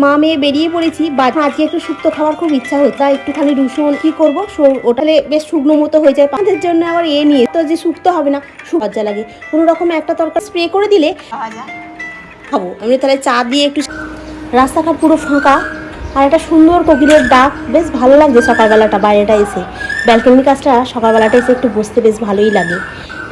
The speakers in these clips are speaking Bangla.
মা মেয়ে বেরিয়ে পড়েছি বা আজকে একটু শুক্তো খাওয়ার খুব ইচ্ছা হচ্ছে তাই একটুখানি রসুন কি করব? ওটালে বেশ শুকনো মতো হয়ে যায়। তাদের জন্য আবার এ নিয়ে, তো যে শুক্তো হবে না, সু- লজ্জা লাগে। কোনো রকম একটা তরকারি স্প্রে করে দিলে খাব। আমি তাহলে চা দিয়ে একটু রাস্তাঘাট পুরো ফাঁকা, আর একটা সুন্দর কোকিলের ডাক, বেশ ভালো লাগছে সকালবেলাটা বাইরেটা এসে। ব্যালকনি কাজটা সকালবেলাটা এসে একটু বসতে বেশ ভালোই লাগে।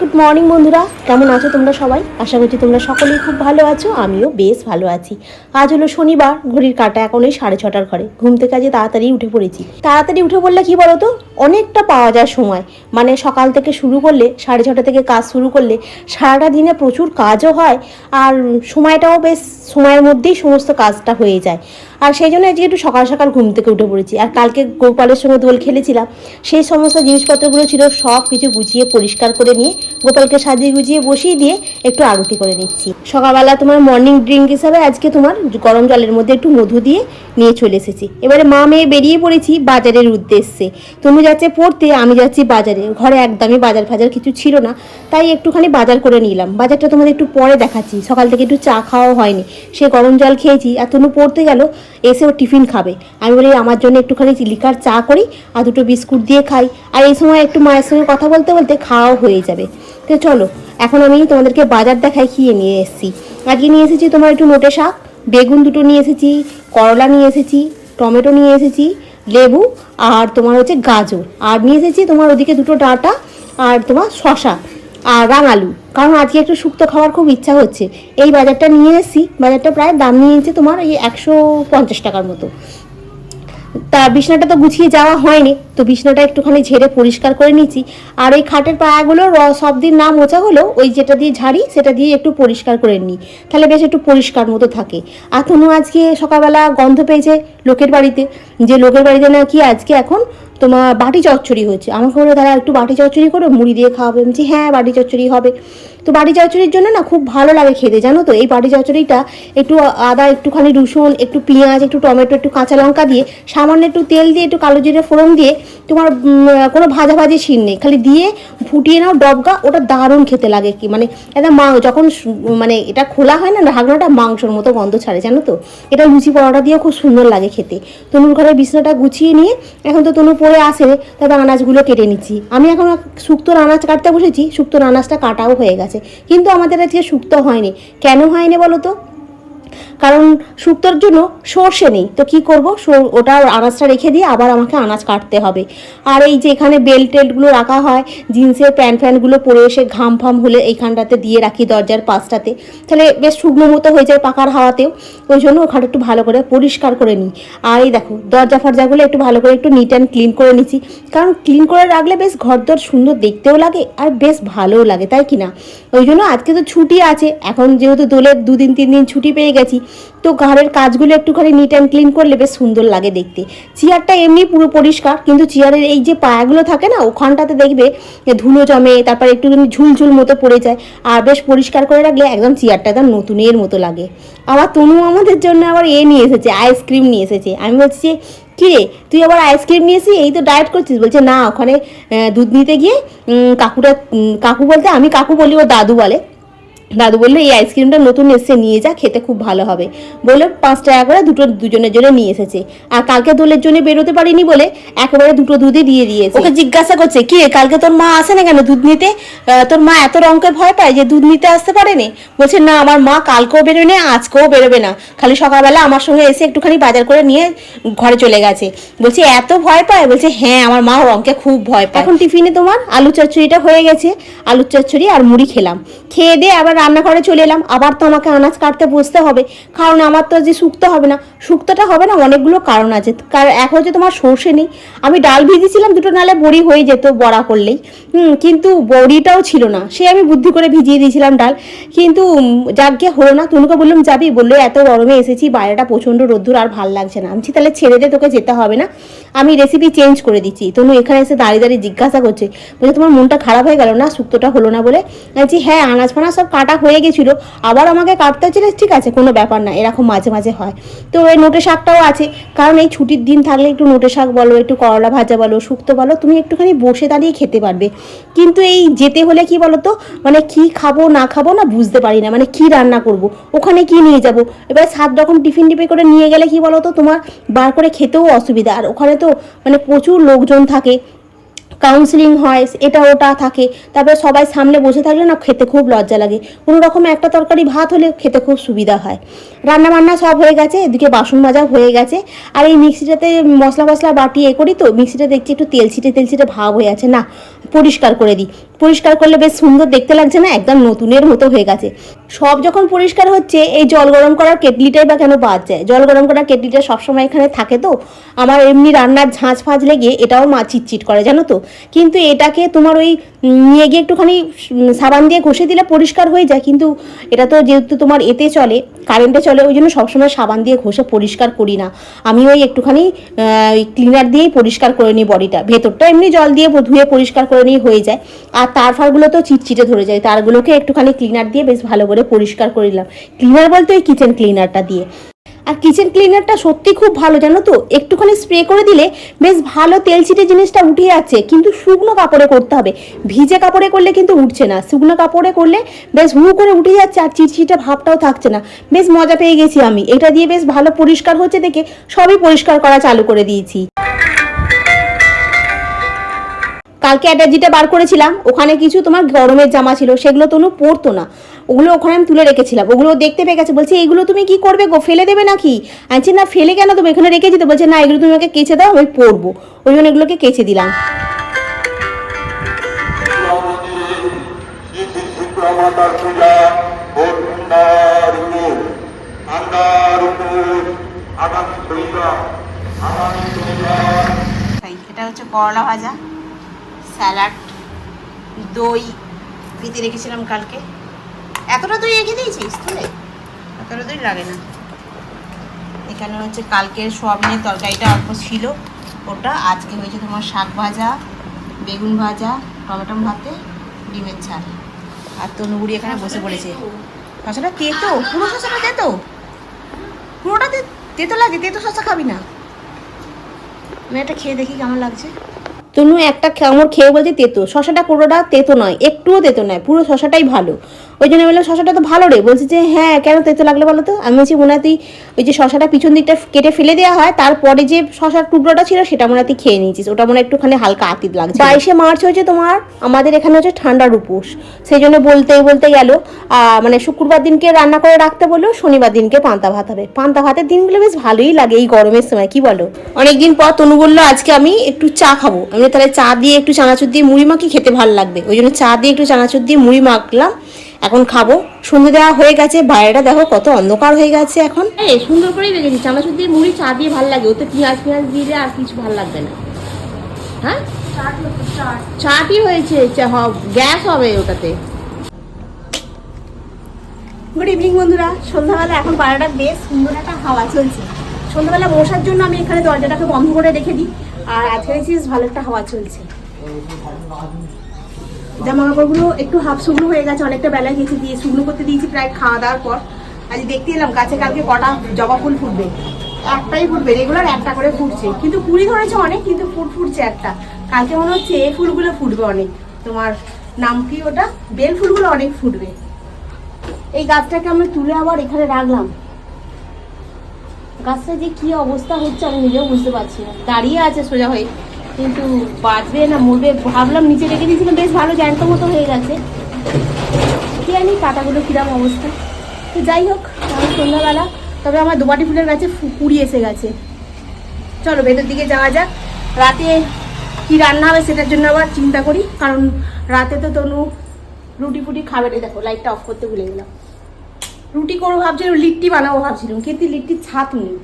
গুড মর্নিং বন্ধুরা। কেমন আছো তোমরা সবাই? আশা করছি তোমরা সকলেই খুব ভালো আছো, আমিও বেশ ভালো আছি। আজ হলো শনিবার, ঘড়ির কাটা এখন ওই সাড়ে ছটার ঘরে। ঘুম থেকে আজকে তাড়াতাড়ি উঠে পড়েছি। তাড়াতাড়ি উঠে পড়লে কি বলো তো অনেকটা পাওয়া যায় সময়। মানে সকাল থেকে শুরু করলে, সাড়ে ছটা থেকে কাজ শুরু করলে, সারাটা দিনে প্রচুর কাজও হয়, আর সময়টাও বেশ, সময়ের মধ্যেই সমস্ত কাজটা হয়ে যায়। আর সেই জন্য আজকে একটু সকাল সকাল ঘুম থেকে উঠে পড়েছি। আর কালকে গোপালের সঙ্গে দোল খেলেছিলাম, সেই সমস্ত জিনিসপত্রগুলো ছিল সব কিছু গুছিয়ে পরিষ্কার করে নিয়ে গোপালকে সাজিয়ে গুজিয়ে বসিয়ে দিয়ে একটু আরতি করে নিচ্ছি। সকালবেলা তোমার মর্নিং ড্রিঙ্ক হিসাবে আজকে তোমার গরম জলের মধ্যে একটু মধু দিয়ে নিয়ে চলে এসেছি। এবারে মা মেয়ে বেরিয়ে পড়েছি বাজারের উদ্দেশ্যে। তুমি যাচ্ছে পড়তে, আমি যাচ্ছি বাজারে। ঘরে একদমই বাজার ফাজার কিছু ছিল না, তাই একটুখানি বাজার করে নিলাম। বাজারটা তোমাদের একটু পরে দেখাচ্ছি। সকাল থেকে একটু চা খাওয়াও হয়নি। সে গরম জল খেয়েছি আর তনু পড়তে গেল, এসে ও টিফিন খাবে। আমি বলি, আমার জন্য একটুখানি লিকার চা করি আর দুটো বিস্কুট দিয়ে খাই। আর এই সময় একটু মায়ের সঙ্গে কথা বলতে বলতে খাওয়াও হয়ে যাবে। তো চলো, এখন আমি তোমাদেরকে বাজার দেখায় খেয়ে নিয়ে এসেছি। আজকে নিয়ে এসেছি তোমার একটু নোটে শাক, বেগুন দুটো নিয়ে এসেছি, করলা নিয়ে এসেছি, টমেটো নিয়ে এসেছি, লেবু আর তোমার হচ্ছে গাজর। আর নিয়ে এসেছি তোমার ওদিকে দুটো ডাঁটা আর তোমার শশা আর রাঙালু। কারণ আজকে একটু শুক্তো খাওয়ার খুব ইচ্ছা হচ্ছে। এই বাজারটা নিয়ে এসেছি, বাজারটা প্রায় দাম নিয়েছে তোমার এই একশো পঞ্চাশ টাকার মতো। তা বিছনাটা তো গুছিয়ে যাওয়া হয়নি, তো বিছনাটা একটুখানি ঝেড়ে পরিষ্কার করে নিচ্ছি আর এই খাটের পায়াগুলো র- সব দিন না মোচা হলো ওই যেটা দিয়ে ঝাড়ি, সেটা দিয়ে একটু পরিষ্কার করে নিই। তাহলে বেশ একটু পরিষ্কার মতো থাকে। এখনও আজকে সকালবেলা গন্ধ পেয়েছে লোকের বাড়িতে। যে লোকের বাড়িতে নাকি আজকে এখন তোমার বাটি চচ্চড়ি হচ্ছে আমাকে বলে তারা একটু বাটি চচ্চড়ি করো মুড়ি দিয়ে খাওয়াবে। বলছি, হ্যাঁ বাটি চচ্চড়ি হবে। তো বাটি চচ্চড়ির জন্য না খুব ভালো লাগে খেতে জানো তো? এই বাটি চচ্চড়িটা একটু আদা একটুখানি রসুন একটু পেঁয়াজ একটু টমেটো একটু কাঁচা লঙ্কা দিয়ে সামান্য একটু তেল দিয়ে একটু কালো জিরে ফোড়ন দিয়ে তোমার কোনো ভাজা ভাজি শিন নেই। খালি দিয়ে ফুটিয়ে নাও ডবগা ওটা দারুণ খেতে লাগে কি। মানে এটা মা যখন মানে এটা খোলা হয় না ঢাকনাটা মাংসর মতো গন্ধ ছাড়ে জানো তো? এটা লুচি পরোটা দিয়ে খুব সুন্দর লাগে খেতে। তনুর ঘরের বিছনাটা গুছিয়ে নিয়ে এখন তো তনু পরে আসে তারপর আনাজগুলো কেটে নিচ্ছি। আমি এখন শুক্তোর আনাজ কাটতে বসেছি শুক্তোর আনাজটা কাটাও হয়ে গেছে। কিন্তু আমাদের আজকে শুক্তো হয়নি। কেন হয়নি বলো তো? কারণ শুক্তোর জন্য সর্ষে নেই। তো কি করব? ওটা আনাজটা রেখে দিয়ে আবার আমাকে আনাজ কাটতে হবে। আর এই যে এখানে বেল্ট টেল্টগুলো রাখা হয়, জিন্সের প্যান্ট ফ্যান্টগুলো পরে এসে ঘাম ফাম হলে এইখানটাতে দিয়ে রাখি দরজার পাশটাতে। তাহলে বেশ শুকনো মতো হয়ে যায় পাকার হাওয়াতেও। ওই জন্য ওখানে একটু ভালো করে পরিষ্কার করে নিই। আর এই দেখো, দরজা ফরজাগুলো একটু ভালো করে একটু নিট অ্যান্ড ক্লিন করে নিচ্ছি। কারণ ক্লিন করে রাখলে বেশ ঘরদর সুন্দর দেখতেও লাগে আর বেশ ভালোও লাগে, তাই কি না ওই জন্য আজকে তো ছুটি আছে। এখন যেহেতু দোলের দুদিন তিন দিন ছুটি পেয়ে গেছি তো ঘরের কাজগুলো একটুখানি নিট অ্যান্ড ক্লিন করলে বেশ সুন্দর লাগে দেখতে। চেয়ারটা এমনি পুরো পরিষ্কার, কিন্তু চেয়ারের এই যে পায়াগুলো থাকে না, ওখানটাতে দেখবে ধুলো জমে, তারপর একটুখানি ঝুলঝুল মতো পড়ে যায়, আর বেশ পরিষ্কার করে রাখলে একদম চেয়ারটা একদম নতুনের মতো লাগে। আবার তনু আমাদের জন্য আবার এ নিয়ে এসেছে আইসক্রিম নিয়ে এসেছে। আমি বলছি যে, কি রে, তুই আবার আইসক্রিম নিয়েছিস এই তো ডায়েট করছিস। বলছে, না, ওখানে দুধ নিতে গিয়ে কাকুটা কাকু বলতে আমি কাকু বলি, ও দাদু বলে। দাদু বলল এই আইসক্রিমটা নতুন এসছে নিয়ে যা খেতে খুব ভালো হবে। বলে পাঁচ টাকা করে দুটো দুজনের জন্য নিয়ে এসেছে। আর কালকে দোলের জন্য বেরোতে পারিনি বলে একেবারে দুটো দুধই দিয়ে দিয়েছে। ওকে জিজ্ঞাসা করছে কি কালকে তোর মা আসে না কেন দুধ নিতে? তোর মা এত রঙকে ভয় পায় যে দুধ নিতে আসতে পারেনি? বলছে না আমার মা কালকেও বেরোয় না আজকেও বেরোবে না। খালি সকালবেলা আমার সঙ্গে এসে একটুখানি বাজার করে নিয়ে ঘরে চলে গেছে। বলছি এত ভয় পায়? বলছে হ্যাঁ আমার মা রঙকে খুব ভয় পায়। এখন টিফিনে তোমার আলু চচ্চড়িটা হয়ে গেছে আলু চচ্চড়ি আর মুড়ি খেলাম। খেয়ে দিয়ে আবার রান্নাঘরে চলে এলাম। আবার তো আমাকে আনাজ কাটতে বসতে হবে। কারণ আমার তো যে শুক্ত হবে না। শুক্তোটা হবে না, অনেকগুলো কারণ আছে। কারণ এক হচ্ছে তোমার সর্ষে নেই। আমি ডাল ভিজিয়েছিলাম, দুটো নালে বড়ি হয়ে যেত বড়া করলেই। হুম, কিন্তু বড়িটাও ছিল না। সে আমি বুদ্ধি করে ভিজিয়ে দিয়েছিলাম ডাল। কিন্তু যাকে হলো না, তনুকে বললাম, যাবি? বলল, এত গরমে এসেছি, বাইরেটা প্রচণ্ড রোদ্দুর, আর ভালো লাগছে না। আমি তাহলে ছেড়ে দে, তোকে যেতে হবে না। আমি রেসিপি চেঞ্জ করে দিচ্ছি। তনু এখানে এসে দাঁড়িয়ে দাঁড়িয়ে জিজ্ঞাসা করছে, বলছে, তোমার মনটা খারাপ হয়ে গেল না? শুক্তোটা হলো না বলে? বলছি হ্যাঁ আনাজ ফানাজ সব কাটা হয়ে গেছিল। আবার আমাকে কাটতে হচ্ছিল ঠিক আছে, কোনো ব্যাপার না। এরকম মাঝে মাঝে হয়। তো এ নোটে শাকটাও আছে। কারণ এই ছুটির দিন থাকলে একটু নোটে শাক বলো, একটু করলা ভাজা বলো, শুক্তো বলো, তুমি একটুখানি বসে দাঁড়িয়ে খেতে পারবে। কিন্তু এই যেতে হলে কি বলো তো মানে কি খাব, না খাব না বুঝতে পারি না। মানে কি রান্না করব? ওখানে কি নিয়ে যাব? এবার সাত রকম টিফিন টিপে করে নিয়ে গেলে কি বলো তো তোমার বার করে খেতেও অসুবিধা। আর ওখানে তো মানে প্রচুর লোকজন থাকে। কাউন্সিলিং হয়, এটা ওটা থাকে। তারপরে সবাই সামনে বসে থাকলে না খেতে খুব লজ্জা লাগে। কোনো রকম একটা তরকারি ভাত হলে খেতে খুব সুবিধা হয়। রান্না বান্না সব হয়ে গেছে, এদিকে বাসন মাজা হয়ে গেছে। আর এই মিক্সিটাতে মশলা মশলা বাটি এ করি তো, মিক্সিটা দেখছি একটু তেল ছিটে তেল ছিটে ভাব হয়ে আছে। না, পরিষ্কার করে দিই। পরিষ্কার করলে বেশ সুন্দর দেখতে লাগছে না? একদম নতুনের মতো হয়ে গেছে। সব যখন পরিষ্কার হচ্ছে, এই জল গরম করার কেটলিটাই বা কেন পাওয়া যায়? জল গরম করার কেটলিটা সবসময় এখানে থাকে তো? আমার এমনি রান্নার ঝাঁজ ফাঁজ লেগে এটাও মা চিটচিট করে, জানো তো? কিন্তু এটাকে তোমার ওই নিয়ে গিয়ে একটুখানি সাবান দিয়ে ঘষে দিলে পরিষ্কার হয়ে যায়। কিন্তু এটা তো যেহেতু তোমার এতে চলে, কারেন্টে চলে, ওই জন্য সবসময় সাবান দিয়ে ঘষে পরিষ্কার করি না। আমি ওই একটুখানি ক্লিনার দিয়েই পরিষ্কার করে নিই বডিটা। ভেতরটা এমনি জল দিয়ে ধুয়ে পরিষ্কার করে নিই, হয়ে যায়। আর তার ফারগুলো তো চিটচিটে ধরে যায়। তারগুলোকে একটুখানি ক্লিনার দিয়ে বেশ ভালো করে পরিষ্কার করে নিলাম। ক্লিনার বলতে ওই কিচেন ক্লিনারটা দিয়ে। আর কিচেন ক্লিনারটা সত্যি খুব ভালো, জানো তো? একটুখানি স্প্রে করে দিলে বেশ ভালো তেল ছিটে জিনিসটা উঠে যাচ্ছে, কিন্তু শুকনো কাপড়ে করতে হবে। ভিজে কাপড়ে করলে কিন্তু উঠছে না। শুকনো কাপড়ে করলে বেশ হু করে উঠে যাচ্ছে আর চিটচিটে ভাবটাও থাকছে না। বেশ মজা পেয়ে গেছি আমি। এটা দিয়ে বেশ ভালো পরিষ্কার হচ্ছে দেখে সবই পরিষ্কার করা চালু করে দিয়েছি। কালকে অ্যাটার্জিটা বার করেছিলাম। ওখানে কিছু তোমার গরমের জামা ছিল, সেগুলো তনু পরতো না। ওগুলো ওখানে আমি তুলে রেখেছিলাম। ওগুলো দেখতে পেয়ে গেছে। বলছে এইগুলো তুমি কি করবে গো? ফেলে দেবে নাকি? আনছি, না, ফেলে কেন তুমি? এখানে রেখে দিতে। বলছে, না, এগুলো তুমি আমাকে কেচে দাও, আমি পরবো। ওই জন্য এগুলোকে কেচে দিলাম। এটা হচ্ছে করলা ভাজা, স্যালাড, দই ভিতে রেখেছিলাম কালকে। এতটা দই রেখে দিয়েছিস তুলে এতটা দই লাগে না। এখানে হচ্ছে কালকের সোয়াবিনের তরকারিটা অল্প ছিল ওটা। আজকে হয়েছে তোমার শাক ভাজা বেগুন ভাজা টমেটো ভাতে ডিমের ঝাল। আর তনুগুড়ি এখানে বসে পড়েছে। শসাটা তেতো পুরো শসাটা তেতো। পুরোটা তেতো লাগে তেতো শসা খাবি না। আমি একটা খেয়ে দেখি কেমন লাগছে। তনু একটা কামড় খেয়ে বলছে তেতো। শশাটা পুরোটা তেতো নয় একটুও তেতো নয় পুরো শশাটাই ভালো। ওই জন্য বললাম, শশাটা তো ভালো রে। বলছে যে হ্যাঁ কেন তেতো লাগল বলো তো? আমি বলছি, মনে ওই যে শশাটা পিছন দিকটা কেটে ফেলে দেওয়া হয়, তারপরে যে শশার টুকরোটা ছিল সেটা মনে হয় খেয়ে নিয়েছিস। ওটা মনে একটুখানি হালকা আতিত লাগছে বাইশে মার্চ হচ্ছে তোমার, আমাদের এখানে হচ্ছে ঠান্ডার উপোস সেই জন্য বলতে বলতে গেল মানে শুক্রবার দিনকে রান্না করে রাখতে বলল, শনিবার দিনকে পান্তা ভাত হবে। পান্তা ভাতের দিনগুলো বেশ ভালোই লাগে এই গরমের সময়, কি বলো? অনেকদিন পর তনু বলল, আজকে আমি একটু চা খাব। আমি তাহলে চা দিয়ে একটু চানাচুর দিয়ে মুড়ি মাখি খেতে ভালো লাগবে। ওই জন্য চা দিয়ে একটু চানাচুর দিয়ে মুড়ি মাখলাম। এখন খাব। সন্ধে দেওয়া হয়ে গেছে বাইরেটা দেখো কত অন্ধকার হয়ে গেছে এখন। এই সুন্দর করেই রেখেছি চানাচুর দিয়ে মুড়ি চা দিয়ে ভালো লাগে ওতে পেঁয়াজ পেঁয়াজ দিলে আর কিছু ভালো লাগবে না। হ্যাঁ? চাটি হয়েছে চা- হ- গ্যাস হবে ওটাতে। গুড ইভিনিং বন্ধুরা। সন্ধ্যাবেলা এখন বারোটা বেশ সুন্দর একটা হাওয়া চলছে। সন্ধ্যাবেলা বসার জন্য আমি এখানে দরজাটাকে বন্ধ করে রেখে দিই আর আজকে দেখছি ভালো একটা হাওয়া চলছে। জামা কাপড়গুলো একটু হাফ শুকনো হয়ে গেছে, অনেকটা বেলা গেছে, দিয়ে শুকনো করতে দিয়েছি প্রায় খাওয়া দাওয়ার পর। আজ দেখতে এলাম গাছে কালকে কটা জবা ফুল ফুটবে। একটাই ফুটবে রেগুলার একটা করে ফুটছে। কিন্তু কুড়ি ধরেছে অনেক, কিন্তু ফুট, ফুটছে একটা। কালকে মনে হচ্ছে এই ফুলগুলো ফুটবে অনেক। তোমার নাম কি ওটা? বেল ফুলগুলো অনেক ফুটবে। এই গাছটাকে আমি তুলে আবার এখানে রাখলাম। গাছটা যে কি অবস্থা হচ্ছে আমি নিজেও বুঝতে পারছি না। দাঁড়িয়ে আছে সোজা হয়ে। কিন্তু বাঁচবে না, মরবে। ভাবলাম নিচে রেখে দিয়েছিলাম, বেশ ভালো, জ্যান্ত মতো হয়ে গেছে। কি জানি পাতাগুলো কিরম অবস্থা? তো যাই হোক এখন সন্ধ্যাবেলা। তবে আমার দুবাটি ফুলের গাছে কুড়ি এসে গেছে। চলো ভেতর দিকে যাওয়া যাক। রাতে কি রান্না হবে সেটার জন্য আবার চিন্তা করি। কারণ রাতে তো তনু রুটি ফুটি খাবে রে দেখো, লাইটটা অফ করতে ভুলে গেলাম। রুটি করব ভাবছিলাম লিট্টি বানাবো ভাবছিলাম। কিন্তু লিট্টির ছাতু নেই।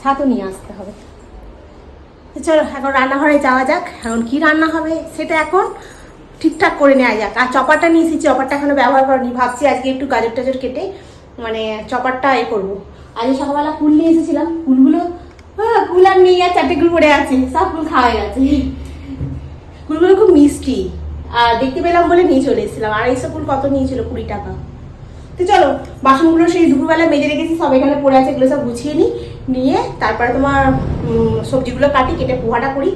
ছাতু নিয়ে আসতে হবে। তো চলো, এখন রান্নাঘরে যাওয়া যাক। এখন কি রান্না হবে সেটা এখন ঠিকঠাক করে নেওয়া যাক। আর চপারটা নিয়ে এসেছি, চপারটা এখনও ব্যবহার করিনি। ভাবছি আজকে একটু গাজর টাজর কেটে মানে চপারটা এ করব। আজকে সকালবেলা ফুল নিয়ে এসেছিলাম। ফুলগুলো হ্যাঁ ফুল আর নেই, আর চারটে ফুল পড়ে আছে। সব ফুল খাওয়া হয়ে গেছে। ফুলগুলো খুব মিষ্টি। আর দেখতে পেলাম বলে নিয়ে চলে এসেছিলাম। আর এইসব ফুল কত নিয়েছিল? কুড়ি টাকা। তো চলো, বাসনগুলো সেই দুপুরবেলা মেজে রেখেছি, সব এখানে পড়ে আছে, এগুলো সব গুছিয়ে নিই। নিয়ে তারপরে তোমার সবজিগুলো কাটি কেটে পোহাটা করি।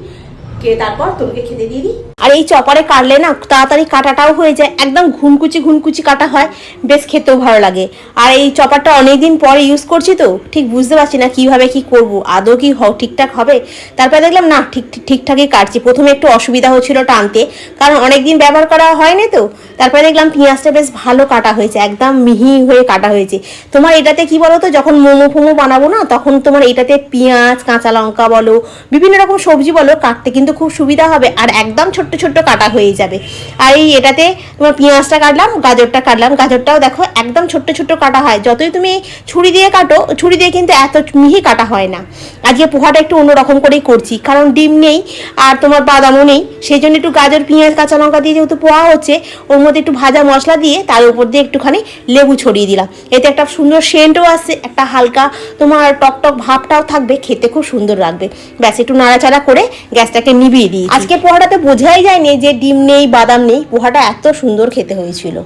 তারপর তনুকে খেতে দিয়ে আর এই চপারে কাটলে না তাড়াতাড়ি কাটাটাও হয়ে যায়, একদম ঘুনকুচি ঘুনকুচি কাটা হয়, বেশ খেতেও ভালো লাগে। আর এই চপারটা অনেকদিন পরে ইউজ করছি তো, ঠিক বুঝতে পারছি না কীভাবে কি করব, আদৌ কি ঠিকঠাক হবে? তারপরে দেখলাম না, ঠিক- ঠিকঠাকই কাটছি। প্রথমে একটু অসুবিধা হচ্ছিল টানতে, কারণ অনেকদিন ব্যবহার করা হয়নি তো, তারপরে দেখলাম পেঁয়াজটা বেশ ভালো কাটা হয়েছে, একদম মিহি হয়ে কাটা হয়েছে। তোমার এটাতে কি বলো তো যখন মোমো ফোমো বানাবো না, তখন তোমার এটাতে পেঁয়াজ, কাঁচা লঙ্কা বলো, বিভিন্ন রকম সবজি বলো, কাটতে কিন্তু খুব সুবিধা হবে আর একদম ছোট্ট ছোট্ট কাটা হয়ে যাবে। আর এই এটাতে তোমার পেঁয়াজটা কাটলাম, গাজরটা কাটলাম। গাজরটাও দেখো একদম ছোট্ট ছোট্ট কাটা হয়। যতই তুমি ছুরি দিয়ে কাটো, ছুরি দিয়ে কিন্তু এত মিহি কাটা হয় না। আজকে পোহাটা একটু অন্যরকম করেই করছি, কারণ ডিম নেই আর তোমার বাদামও নেই। সেই জন্য একটু গাজর, পেঁয়াজ কাঁচা লঙ্কা দিয়ে যেহেতু পোহা হচ্ছে, ওর মধ্যে একটু ভাজা মশলা দিয়ে তার উপর দিয়ে একটুখানি লেবু ছড়িয়ে দিলাম। এতে একটা সুন্দর সেন্টও আসছে, একটা হালকা তোমার টকটক ভাবটাও থাকবে, খেতে খুব সুন্দর লাগবে। ব্যাস, একটু নাড়াচাড়া করে গ্যাসটাকে নিভিয়ে দিই আজকে পোহাটাতে বোঝাই যায়নি যে ডিম নেই বাদাম নেই। পোহাটা এত সুন্দর খেতে হয়েছিল।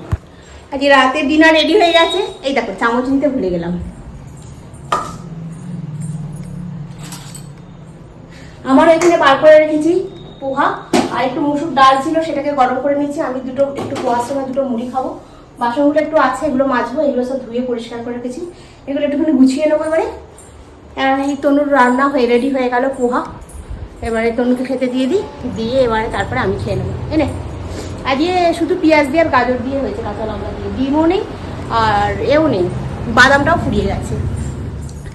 আজকে রাতের ডিনার রেডি হয়ে গেছে। এই দেখো চামচ নিতে ভুলে গেলাম। আমার এখানে বার করে রেখেছি পোহা। আর একটু মুসুর ডাল ছিল সেটাকে গরম করে নিচ্ছি আমি দুটো একটু পোহার সময় দুটো মুড়ি খাব। বাসনগুলো একটু আছে এগুলো মাজবো এগুলো সব ধুয়ে পরিষ্কার করে রেখেছি। এগুলো একটুখানি গুছিয়ে নেব এবারে। এই তনুর রান্না হয়ে রেডি হয়ে গেল পোহা। এবারে তনুকে খেতে দিয়ে দিই, দিয়ে এবারে তারপরে আমি খেয়ে নেব এনে আজকে শুধু পেঁয়াজ দিয়ে আর গাজর দিয়ে হয়েছে কাঁচা লঙ্কা দিয়ে, ডিমও নেই আর এও নেই, বাদামটাও ফুরিয়ে গেছে।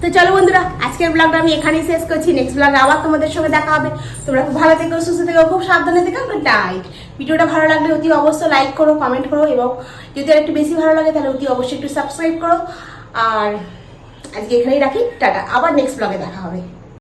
তো চলো বন্ধুরা, আজকের ব্লগটা আমি এখানেই শেষ করছি নেক্সট ব্লগে আবার তোমাদের সঙ্গে দেখা হবে। তোমরা খুব ভালো থেকো, সুস্থ থেকো, খুব সাবধানে থেকো, গুড নাইট। ভিডিওটা ভালো লাগলে অতি অবশ্যই লাইক করো কমেন্ট করো এবং যদি আর একটু বেশি ভালো লাগে, তাহলে অতি অবশ্যই একটু সাবস্ক্রাইব করো। আর আজকে এখানেই রাখি, টাটা, আবার নেক্সট ব্লগে দেখা হবে।